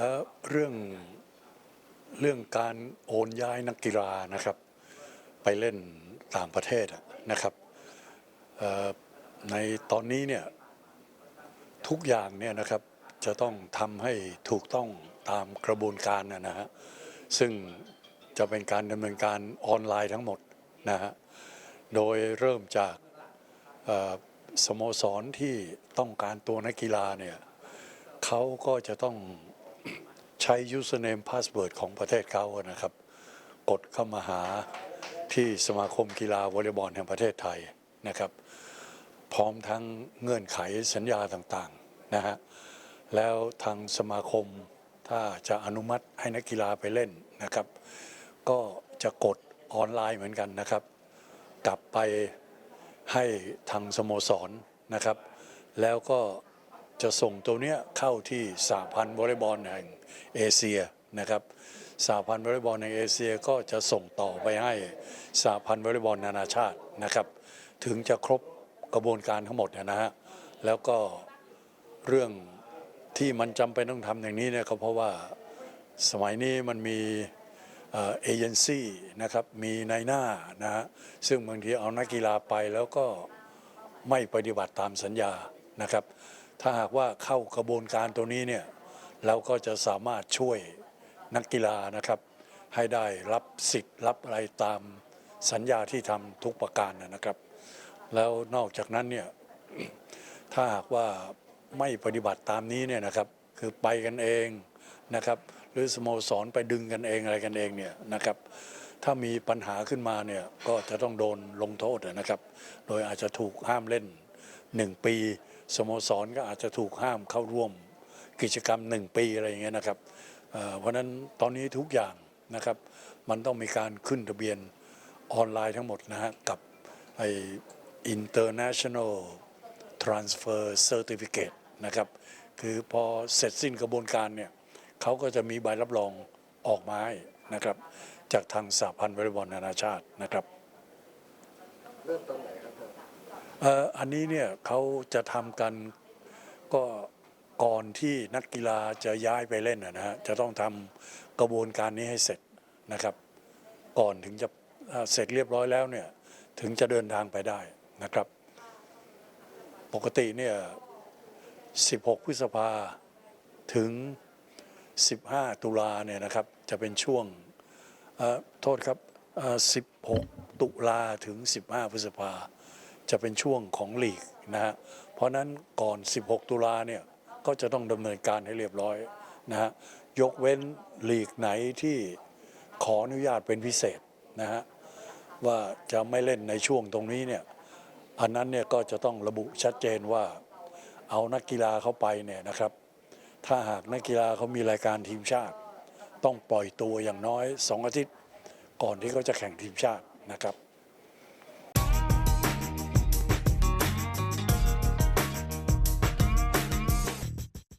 เเรื่องเรื่องการโอนย้ายนักกีฬานะครับ ไปเล่นต่างประเทศนะครับในตอนนี้เนี่ยทุกอย่างเนี่ยนะครับจะต้องทำให้ถูกต้องตามกระบวนการนะฮะซึ่งจะเป็นการดำเนินการออนไลน์ทั้งหมดนะฮะโดยเริ่มจากสโมสรที่ต้องการตัวนักกีฬาเนี่ยเขาก็จะต้อง ช้ username password ของประเทศเขานะครับ กดเข้ามาหาที่สมาคมกีฬาวอลเลย์บอลแห่งประเทศไทยนะครับ พร้อมทั้งเงื่อนไขสัญญาต่างๆนะฮะแล้วทางสมาคมถ้าจะอนุมัติให้นักกีฬาไปเล่นนะครับ ก็จะกดออนไลน์เหมือนกันนะครับ กลับไปให้ทางสโมสรนะครับ แล้วก็ จะส่งตัวเนี้ยเข้าที่สหพันธ์วอลเลย์บอลแห่งเอเชียนะครับสหพันธ์วอลเลย์บอลแห่งเอเชียก็จะส่งต่อไปให้สหพันธ์วอลเลย์บอลนานาชาตินะครับ ถึงจะครบกระบวนการทั้งหมดนะฮะแล้วก็เรื่องที่มันจำเป็นต้องทำอย่างนี้เนี่ยก็เพราะว่าสมัยนี้มันมีเอเจนซี่นะครับมีในายหน้านะฮะซึ่งบางทีเอานักกีฬาไปแล้วก็ไม่ปฏิบัติตามสัญญานะครับ ถ้าหากว่าเข้ากระบวนการตัวนี้เนี่ยเราก็จะสามารถช่วยนักกีฬานะครับ ให้ได้รับสิทธิ์รับอะไรตามสัญญาที่ทำทุกประการนะนะครับ แล้วนอกจากนั้นเนี่ยถ้าหากว่าไม่ปฏิบัติตามนี้เนี่ยนะครับ คือไปกันเองนะครับ หรือสโมสรไปดึงกันเองอะไรกันเองเนี่ยนะครับ ถ้ามีปัญหาขึ้นมาเนี่ยก็จะต้องโดนลงโทษนะครับ โดยอาจจะถูกห้ามเล่นหนึ่งปี สโมสรก็อาจจะถูกห้ามเข้าร่วมกิจกรรมหนึ่งปีอะไรอย่างเงี้ยนะครับเพราะนั้นตอนนี้ทุกอย่างนะครับ มันต้องมีการขึ้นทะเบียนออนไลน์ทั้งหมดนะฮะกับไอ international transfer certificate นะครับคือพอเสร็จสิ้นกระบวนการเนี่ยเขาก็จะมีใบรับรองออกมาให้นะครับ จากทางสหพันธ์วอลเลย์บอลนานาชาตินะครับ เริ่มตอนไหนครับท่าน อันนี้เนี่ยเขาจะทำกันก็ก่อนที่นักกีฬาจะย้ายไปเล่นนะฮะจะต้องทำกระบวนการนี้ให้เสร็จนะครับ ก่อนถึงจะเสร็จเรียบร้อยแล้วเนี่ยถึงจะเดินทางไปได้นะครับ ปกติเนี่ย 16 พฤษภาถึง 15 ตุลาเนี่ยนะครับจะเป็นช่วงโทษครับ 16 ตุลาถึง 15 พฤษภา จะเป็นช่วงของลีกนะฮะเพราะนั้นก่อน 16 ตุลาเนี่ยก็จะต้องดำเนินการให้เรียบร้อยนะฮะยกเว้นลีกไหนที่ขออนุญาตเป็นพิเศษนะฮะว่าจะไม่เล่นในช่วงตรงนี้เนี่ยอันนั้นเนี่ยก็จะต้องระบุชัดเจนว่าเอานักกีฬาเข้าไปเนี่ยนะครับ ถ้าหากนักกีฬาเขามีรายการทีมชาติ ต้องปล่อยตัวอย่างน้อยสองอาทิตย์ ก่อนที่เขาจะแข่งทีมชาตินะครับ